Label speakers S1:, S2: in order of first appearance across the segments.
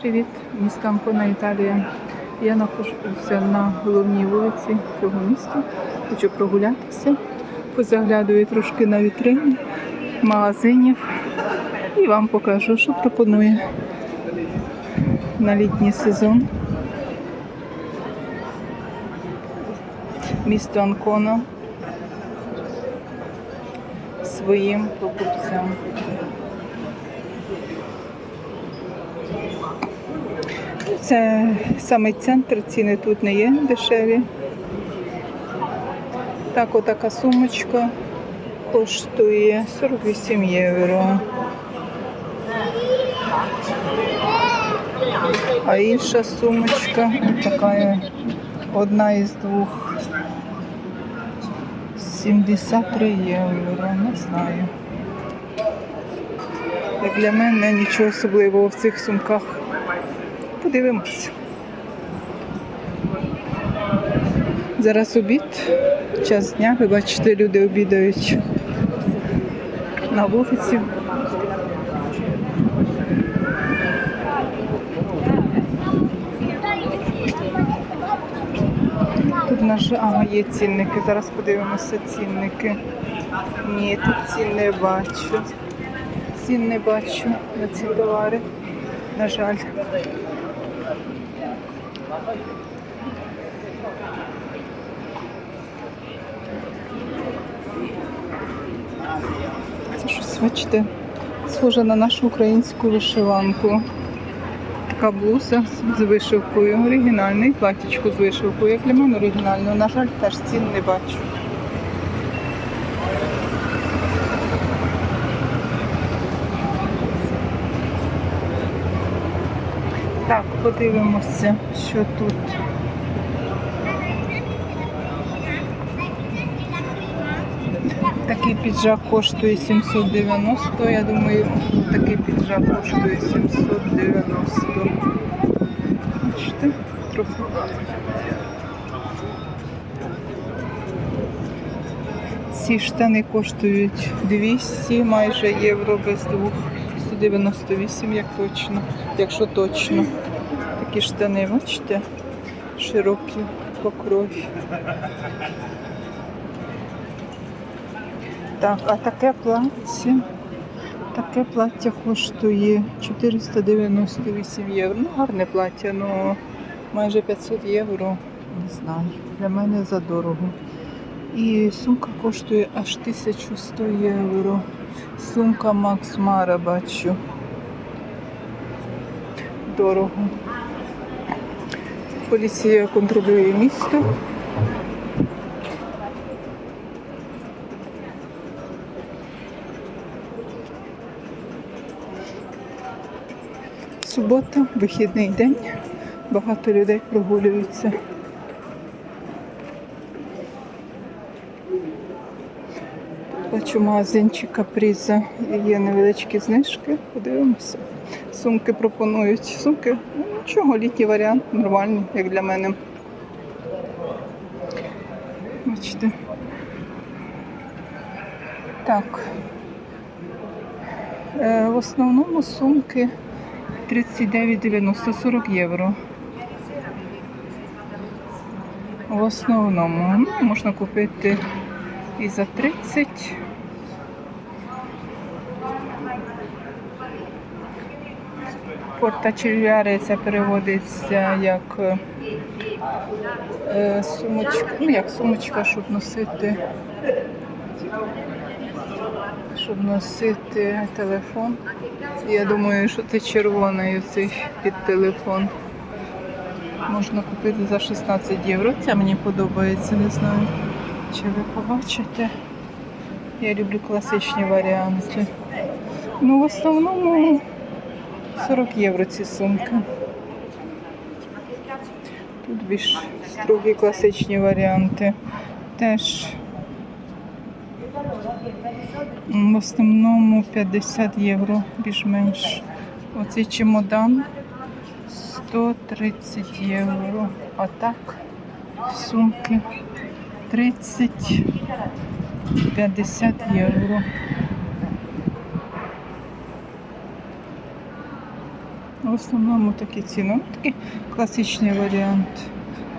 S1: привіт! Місто Анкона, Італія. Я знаходжуся на головній вулиці цього міста. Хочу прогулятися, позаглядую трошки на вітрини магазинів і вам покажу, що пропонує на літній сезон. Місто Анкона своїм покупцям. Це саме центр, ціни тут не є дешеві. Так, отака сумочка коштує 48 євро. А інша сумочка така одна із двох 73 євро, не знаю. Для мене нічого особливого в цих сумках. Подивимось. Зараз обід, час дня, ви бачите, люди обідають на вулиці. Тут наш ага, є цінники. Зараз подивимося цінники. Ні, тут цін не бачу. Цін не бачу на ці товари. На жаль. Це щось, бачите, схоже на нашу українську вишиванку. Така блуза з вишивкою. Оригінальний платічку з вишивкою. Як для мене оригінально. На жаль, теж цін не бачу. Так, подивимося, що тут. Такий піджак коштує 790. Я думаю, такий піджак коштує 790. Бачите, трохи. Ці штани коштують 200 майже євро без двох. 198, як точно, якщо точно. Такі штани, бачите, широкі покрові. Так, а таке плаття, таке плаття коштує 498 євро. Ну, гарне плаття, ну майже 500 євро. Не знаю. Для мене задорого. І сумка коштує аж 1100 євро. Сумка Макс Мара бачу. Дорого. Поліція контролює місто. Субота, вихідний день. Багато людей прогулюються. Бачу магазинчик капріза. Є невеличкі знижки. Подивимося. Сумки пропонують. Сумки, ну нічого, літній варіант, нормальний, як для мене. Бачите. Так. Е, в основному сумки 39,90 40 євро. В основному ну, можна купити і за 30. Портачельяри це переводиться як е, сумочка, ну як сумочка, щоб носити, щоб носити телефон. Я думаю, що це червоний оцей під телефон. Можна купити за 16 євро. Це мені подобається, не знаю. Чи ви побачите? Я люблю класичні варіанти. Ну, в основному 40 євро ці сумки. Тут більш строгі класичні варіанти. Теж в основному 50 євро, більш-менш. Оцей чемодан 130 євро. А так, сумки 30 50 євро. В основному такі ціни. Ну, Такий класичний варіант.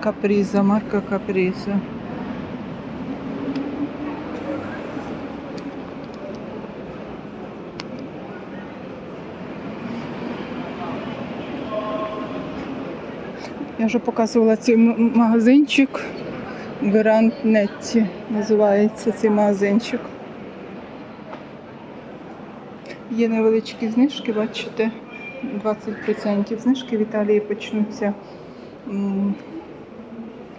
S1: Каприза, марка Каприза. Я вже показувала цей магазинчик. Grand Netty називається цей магазинчик. Є невеличкі знижки, бачите, 20% знижки в Італії почнуться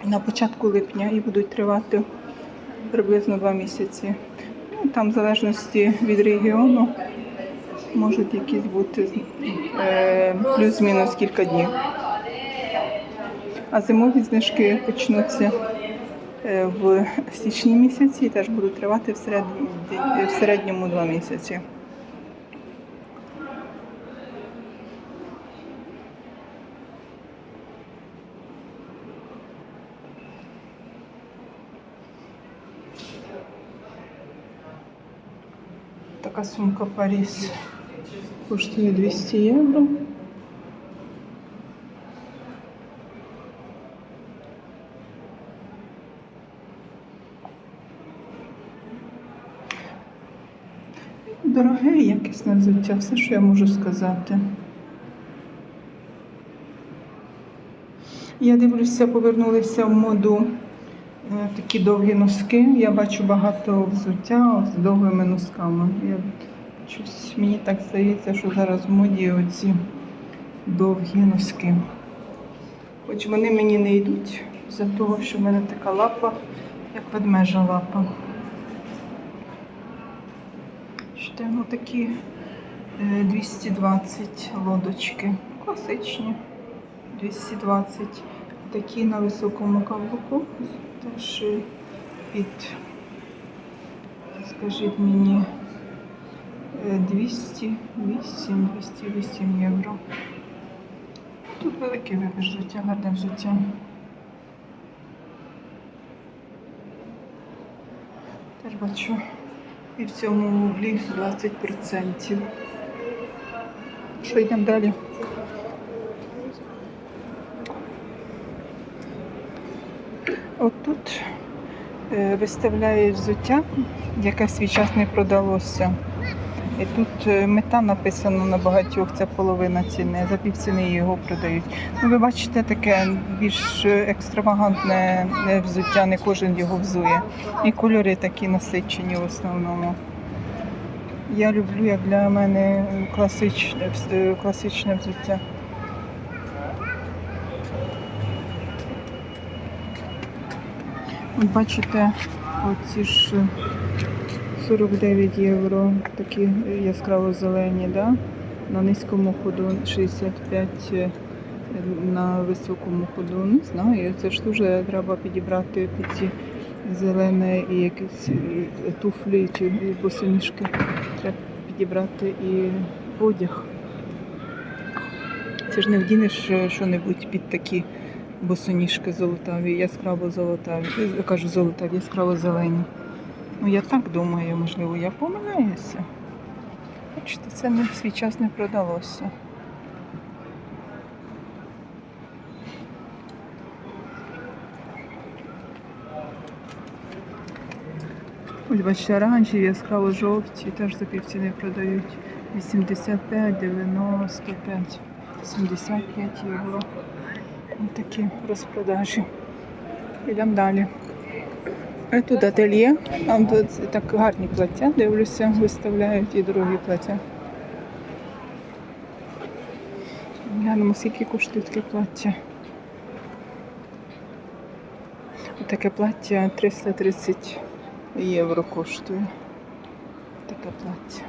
S1: на початку липня і будуть тривати приблизно 2 місяці. Ну, там в залежності від регіону можуть якісь бути е, плюс-мінус кілька днів. А зимові знижки почнуться е, в січні місяці і теж будуть тривати в середньому, 2 місяці. Така сумка Паріс коштує 200 євро. Дороге якісне взуття, все, що я можу сказати. Я дивлюся, повернулися в моду такі довгі носки. Я бачу багато взуття з довгими носками. Я щось, мені так здається, що зараз в моді оці довгі носки. Хоч вони мені не йдуть за того, що в мене така лапа, як ведмежа лапа. Ще такі е, 220 лодочки. Класичні. 220. Такі на високому каблуку. Теж під, скажіть мені, е, 208, 208 євро. Тут великий вибір взуття, гарне взуття. Теж бачу. І в цьому углі 20%. Що йдемо далі? От тут е, виставляє взуття, яке в свій час не продалося. І тут е, мета написано на багатьох, це половина ціни, за півціни його продають. Ну, ви бачите, таке більш екстравагантне е, взуття, не кожен його взує. І кольори такі насичені в основному. Я люблю, як для мене класичне, класичне взуття. От бачите, оці ж е, 49 євро, такі яскраво зелені, да? на низькому ходу 65 е, на високому ходу. Не знаю, це ж дуже треба підібрати під ці зелені і якісь е, туфлі чи босоніжки. Треба підібрати і одяг. Це ж не вдінеш е, що-небудь під такі босоніжки золотаві, яскраво золотаві. Я кажу золотаві, яскраво зелені. Ну, я так думаю, можливо, я помиляюся. Бачите, це не в свій час не продалося. Ось бачите, оранжеві, яскраво жовті, теж за півціни продають. 85, 95, 75 євро. Такі розпродажі. Йдемо далі. А тут ательє. Там тут так гарні плаття, дивлюся, виставляють і дорогі плаття. Глянемо, скільки коштує таке плаття. Таке плаття 330 євро коштує. Таке плаття.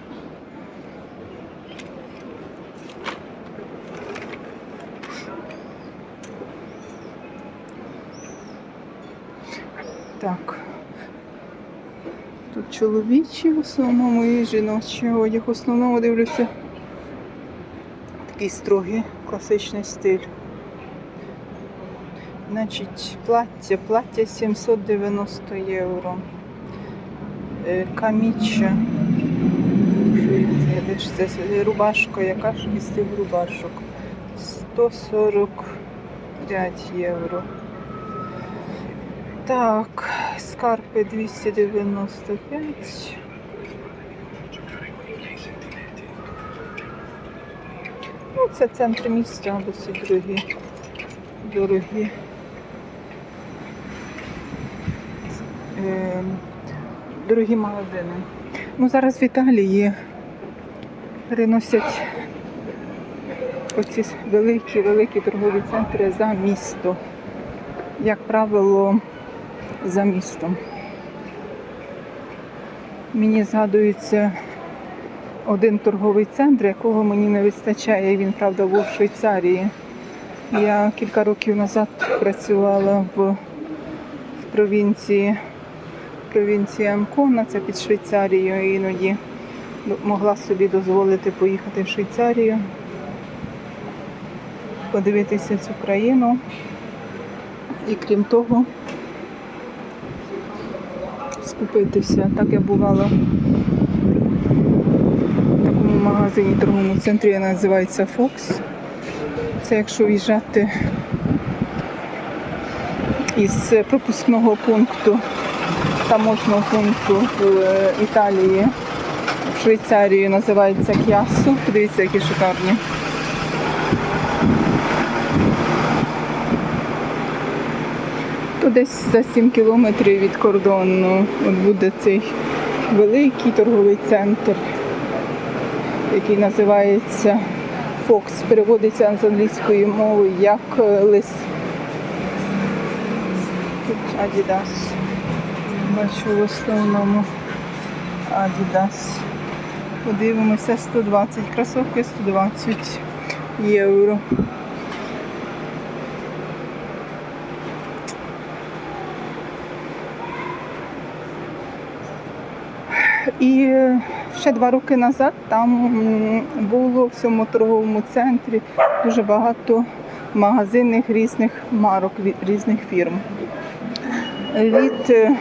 S1: Так. Тут чоловічі в основному і жіночі одяг. В основному дивлюся. Такий строгий класичний стиль. Значить, плаття, плаття 790 євро. Е, Каміча. Це? Рубашка, яка ж із цих рубашок? 145 євро. Так, скарпи 295. Ну, це центр міста, це дорогі. Дорогі. Ем, дорогі магазини. Ну, зараз в Італії переносять оці великі, великі торгові центри за місто. Як правило, за містом. Мені згадується один торговий центр, якого мені не вистачає. Він, правда, був в Швейцарії. Я кілька років назад працювала в, в провінції, провінції Анкона, це під Швейцарією, іноді могла собі дозволити поїхати в Швейцарію, подивитися цю країну. І крім того, скупитися. Так я бувала в такому магазині торговому центрі, називається Fox. Це якщо в'їжджати із пропускного пункту, таможного пункту в е, Італії, в Швейцарії називається К'ясу. Подивіться, які шикарні. То десь за 7 кілометрів від кордону от буде цей великий торговий центр, який називається Fox. Переводиться з англійської мови як лис. Тут Adidas. Бачу в основному Adidas. Подивимося 120. Кросовки 120 євро. І е, ще два роки назад там було в цьому торговому центрі дуже багато магазинних різних марок, різних фірм. Від е,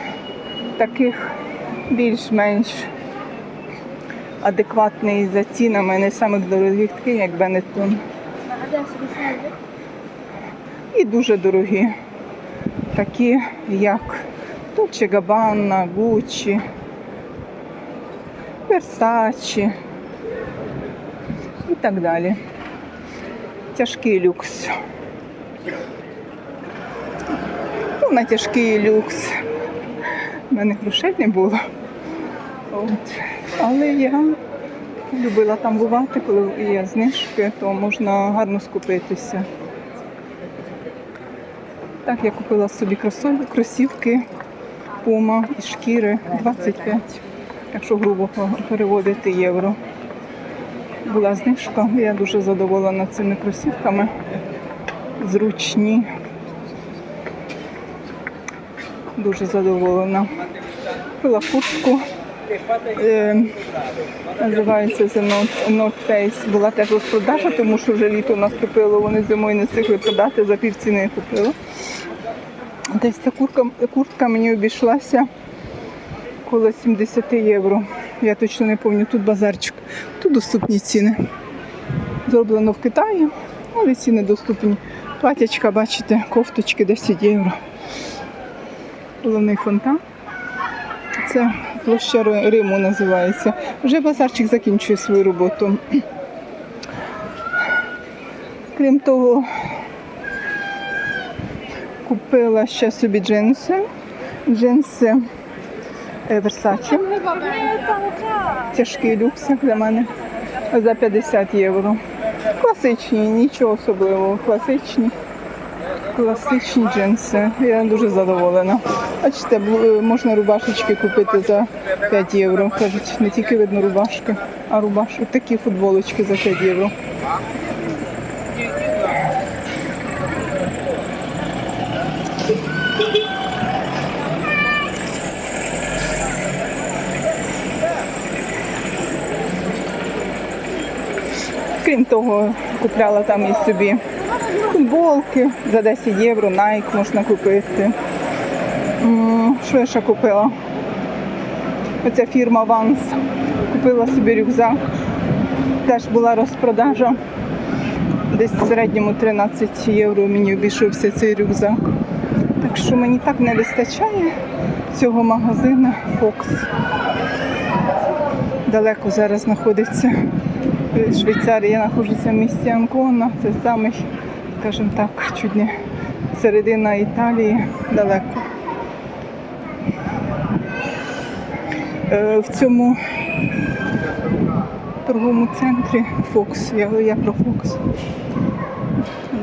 S1: таких більш-менш адекватних за цінами, не самих дорогих, таких як Benetton. І дуже дорогі, такі як Dolce Gabbana, Gucci. Версачі і так далі. Тяжкий люкс. Ну, на тяжкий люкс. У мене грошей не було. От. Але я любила там бувати, коли є знижки, то можна гарно скупитися. Так, я купила собі кросівки Puma із шкіри 25 якщо грубо переводити євро. Була знижка, я дуже задоволена цими кросівками. Зручні. Дуже задоволена. Купила куртку. Е, називається The North, North Face. Була теж розпродажа, тому що вже літо наступило, вони зимою не встигли продати, за півціни купила. Десь ця куртка, куртка мені обійшлася коло 70 євро. Я точно не пам'ятаю, тут базарчик. Тут доступні ціни. Зроблено в Китаї, але ціни доступні. Платячка, бачите, кофточки 10 євро. Головний фонтан. Це площа Риму називається. Вже базарчик закінчує свою роботу. Крім того, купила ще собі джинси. Джинси Versace. Тяжкий люксик для мене за 50 євро. Класичні, нічого особливого. Класичні. Класичні джинси. Я дуже задоволена. Бачите, можна рубашечки купити за 5 євро. Кажуть, не тільки видно рубашки, а рубашки. Такі футболочки за 5 євро. Крім того, купляла там і собі футболки за 10 євро, Nike можна купити. Що я ще купила? Оця фірма Vans. Купила собі рюкзак. Теж була розпродажа. Десь в середньому 13 євро мені обійшовся цей рюкзак. Так що мені так не вистачає цього магазину Фокс. Далеко зараз знаходиться Швейцарія, я знаходжуся в місті Анкона. Це самий, скажімо так, чуть не середина Італії далеко. Е, В цьому торговому центрі Фокс. Я, я про Фокс.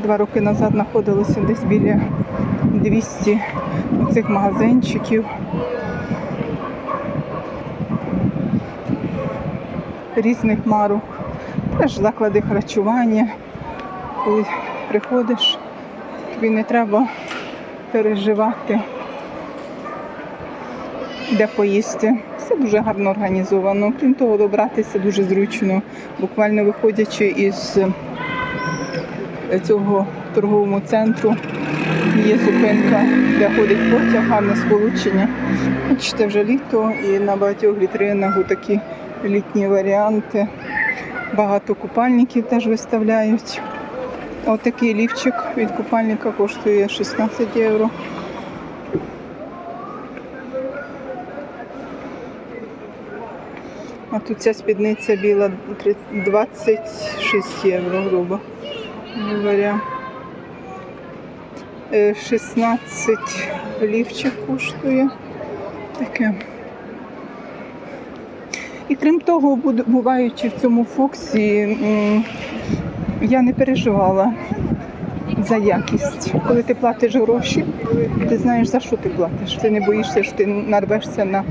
S1: Два роки назад знаходилося десь біля 200 цих магазинчиків. Різних марок. Теж заклади харчування. Коли приходиш, тобі не треба переживати, де поїсти. Все дуже гарно організовано. Крім того, добратися дуже зручно. Буквально виходячи із е, цього торгового центру, є зупинка, де ходить потяг, гарне сполучення. Бачите, вже літо і на багатьох вітринах такі літні варіанти. Багато купальників теж виставляють. Отакий лівчик від купальника коштує 16 євро. А тут ця спідниця біла 26 євро, грубо говоря. Е, 16 лівчик коштує. Таке. І крім того, буваючи в цьому Фоксі, я не переживала за якість. Коли ти платиш гроші, ти знаєш, за що ти платиш. Ти не боїшся, що ти нарвешся на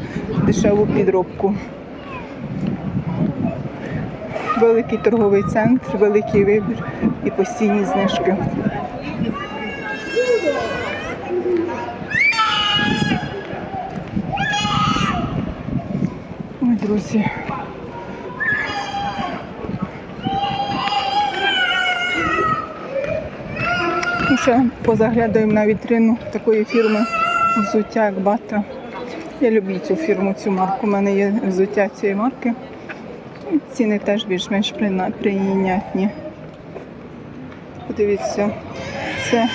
S1: дешеву підробку. Великий торговий центр, великий вибір і постійні знижки. Друзі. Ну, ще позаглядаємо на вітрину такої фірми взуття як бата. Я люблю цю фірму, цю марку. У мене є взуття цієї марки. І Ціни теж більш-менш прийнятні. Подивіться, це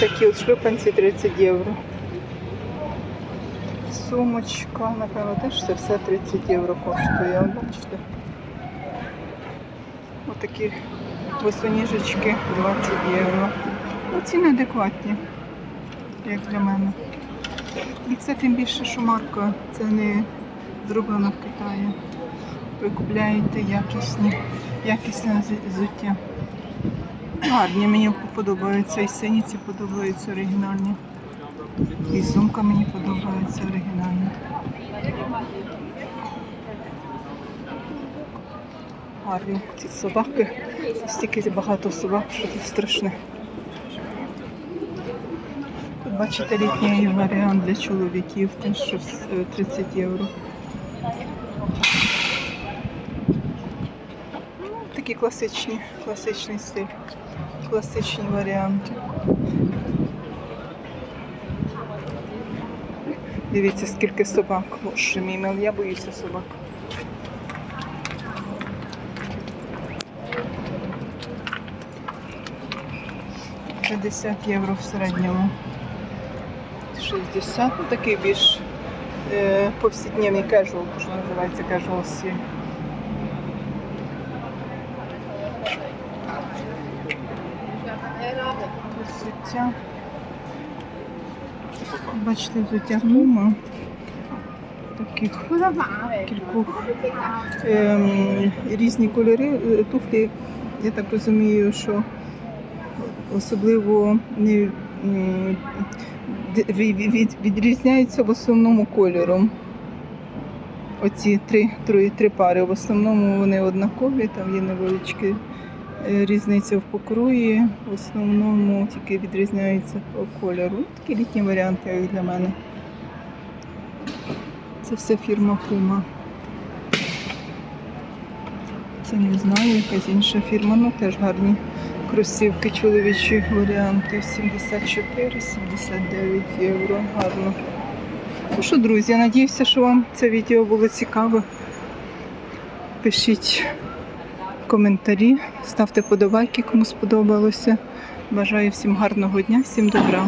S1: такі от шлюпанці 30 євро. Сумочка, напевно, теж це все 30 євро коштує. Бачите? Отакі босоніжечки 20 євро. Ну, ціни адекватні, як для мене. І це тим більше, що марка, це не зроблено в Китаї. Ви купляєте якісні, якісне взуття. Гарні, мені подобаються, і синіці подобаються оригінальні. І сумка мені подобається оригінальна. Гарні ці собаки. Стільки багато собак, що тут страшне. Бачите літній варіант для чоловіків, теж що е, 30 євро. Ну, Такі класичні, класичний стиль, класичні варіанти. Дивіться, скільки собак. Боже мій мил, я боюся собак. П'ятдесят євро в середньому. 60, ну такий більш е, повсякденний casual, що називається casual стиль. Взуття. Бачите, взуття Puma. Таких кількох ем, різні кольори. Е, Туфлі, я так розумію, що особливо не відрізняються в основному кольором. Оці три, три, три пари. В основному вони однакові, там є невеличкі різниця в покрої. В основному тільки відрізняються по кольору. Такі літні варіанти, як для мене. Це все фірма Puma. Це не знаю, якась інша фірма, ну теж гарні кросівки чоловічі варіанти. 74, 79 євро. Гарно. Ну що, друзі, я надіюся, що вам це відео було цікаве. Пишіть коментарі, ставте подобайки, кому сподобалося. Бажаю всім гарного дня, всім добра.